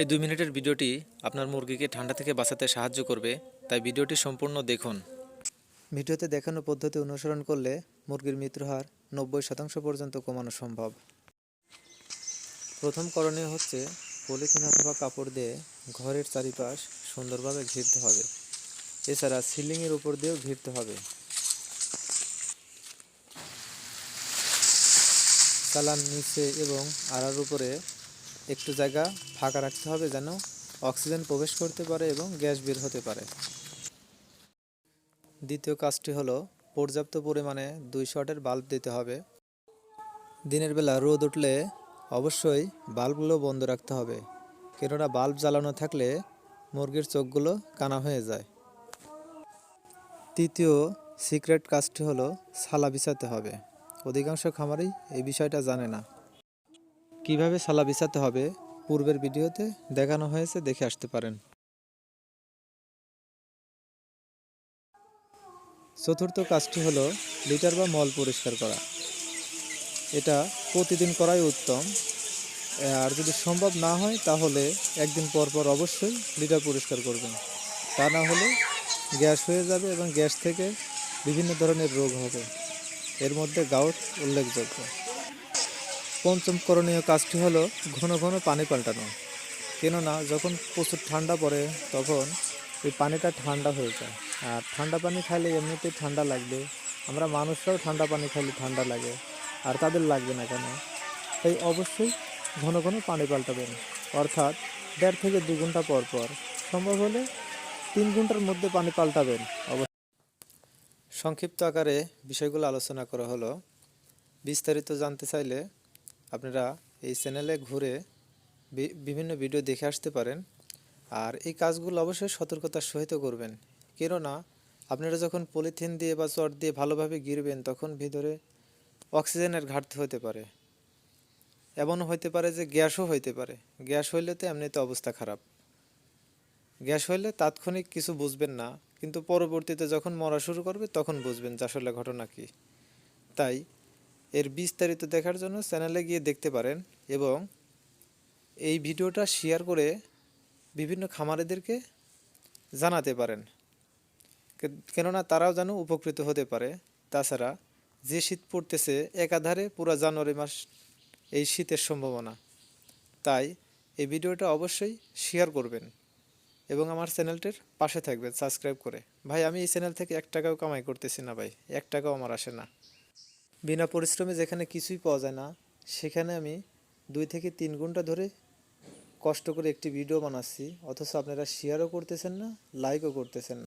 এই দুই মিনিটের ভিডিওটি আপনার মুরগিকে ঠান্ডা থেকে বাঁচাতে সাহায্য করবে, তাই ভিডিওটি সম্পূর্ণ দেখুন। ভিডিওতে দেখানো পদ্ধতি অনুসরণ করলে মুরগির মৃত্যুর হার নব্বই শতাংশ পর্যন্ত কমানো সম্ভব। প্রথম করণীয় হচ্ছে পলিথিন অথবা কাপড় দিয়ে ঘরের চারিপাশ সুন্দরভাবে ঘিরতে হবে। এছাড়া সিলিংয়ের উপর দিয়েও ঘিরতে হবে। কালার নিচে এবং আড়ার উপরে একটু জায়গা ফাঁকা রাখতে হবে যেন অক্সিজেন প্রবেশ করতে পারে এবং গ্যাস বের হতে পারে। দ্বিতীয় কাজটি হলো পর্যাপ্ত পরিমাণে দুই শটের বাল্ব দিতে হবে। দিনের বেলা রোদ উঠলে অবশ্যই বাল্বগুলো বন্ধ রাখতে হবে, কেননা বাল্ব জ্বালানো থাকলে মুরগির চোখগুলো কানা হয়ে যায়। তৃতীয় সিক্রেট কাজটি হলো সালা বিছাতে হবে। অধিকাংশ খামারেই এই বিষয়টা জানে না। কীভাবে সালা বিছাতে হবে পূর্বের ভিডিওতে দেখানো হয়েছে, দেখে আসতে পারেন। চতুর্থ কাজটি হলো লিটার বা মল পরিষ্কার করা। এটা প্রতিদিন করাই উত্তম। আর যদি সম্ভব না হয়, তাহলে একদিন পর পর অবশ্যই লিটার পরিষ্কার করবেন। তা না হলে গ্যাস হয়ে যাবে এবং গ্যাস থেকে বিভিন্ন ধরনের রোগ হবে। এর মধ্যে গাউট উল্লেখযোগ্য। পঞ্চম করণীয় কাজটি হলো ঘন ঘন পানি পাল্টানো। কেননা যখন প্রচুর ঠান্ডা পড়ে, তখন এই পানিটা ঠান্ডা হয়ে যায়। আর ঠান্ডা পানি খাইলে এমনিতেই ঠান্ডা লাগবে। আমরা মানুষরাও ঠান্ডা পানি খাইলে ঠান্ডা লাগে, আর তাদের লাগবে না কেন? তাই অবশ্যই ঘন ঘন পানি পাল্টাবেন। অর্থাৎ দেড় থেকে দু ঘণ্টা পর পর, সম্ভব হলে তিন ঘণ্টার মধ্যে পানি পাল্টাবেন। অবশ্যই। সংক্ষিপ্ত আকারে বিষয়গুলো আলোচনা করা হলো। বিস্তারিত জানতে চাইলে আপনারা এই চ্যানেলে ঘুরে বিভিন্ন ভিডিও দেখে আসতে পারেন। আর এই কাজগুলো অবশ্যই সতর্কতার সহিত করবেন। কেননা, আপনারা যখন পলিথিন দিয়ে বা চট দিয়ে ভালোভাবে গিরবেন, তখন ভিতরে অক্সিজেনের ঘাটতি হতে পারে। এমন হইতে পারে যে গ্যাসও হইতে পারে। গ্যাস হইলে তো এমনিতে অবস্থা খারাপ। গ্যাস হইলে তাৎক্ষণিক কিছু বুঝবেন না, কিন্তু পরবর্তীতে যখন মরা শুরু করবে, তখন বুঝবেন যে আসলে ঘটনা কী। তাই এর বিস্তারিত দেখার জন্য চ্যানেলে গিয়ে দেখতে পারেন এবং এই ভিডিওটা শেয়ার করে বিভিন্ন খামারেদেরকে জানাতে পারেন। কেননা তারাও যেন উপকৃত হতে পারে। তাছাড়া যে শীত পড়তেছে একাধারে পুরো জানুয়ারি মাস এই শীতের সম্ভাবনা। তাই এই ভিডিওটা অবশ্যই শেয়ার করবেন এবং আমার চ্যানেলটির পাশে থাকবেন সাবস্ক্রাইব করে। ভাই, আমি এই চ্যানেল থেকে এক টাকাও কামাই করতেছি না ভাই। এক টাকাও আমার আসে না। বিনা পরিশ্রমে যেখানে কিছুই পাওয়া যায় না, সেখানে আমি দুই থেকে তিন ঘণ্টা ধরে কষ্ট করে একটি ভিডিও বানাচ্ছি। অথচ আপনারা শেয়ারও করতেছেন না লাইকও করতেছেন না।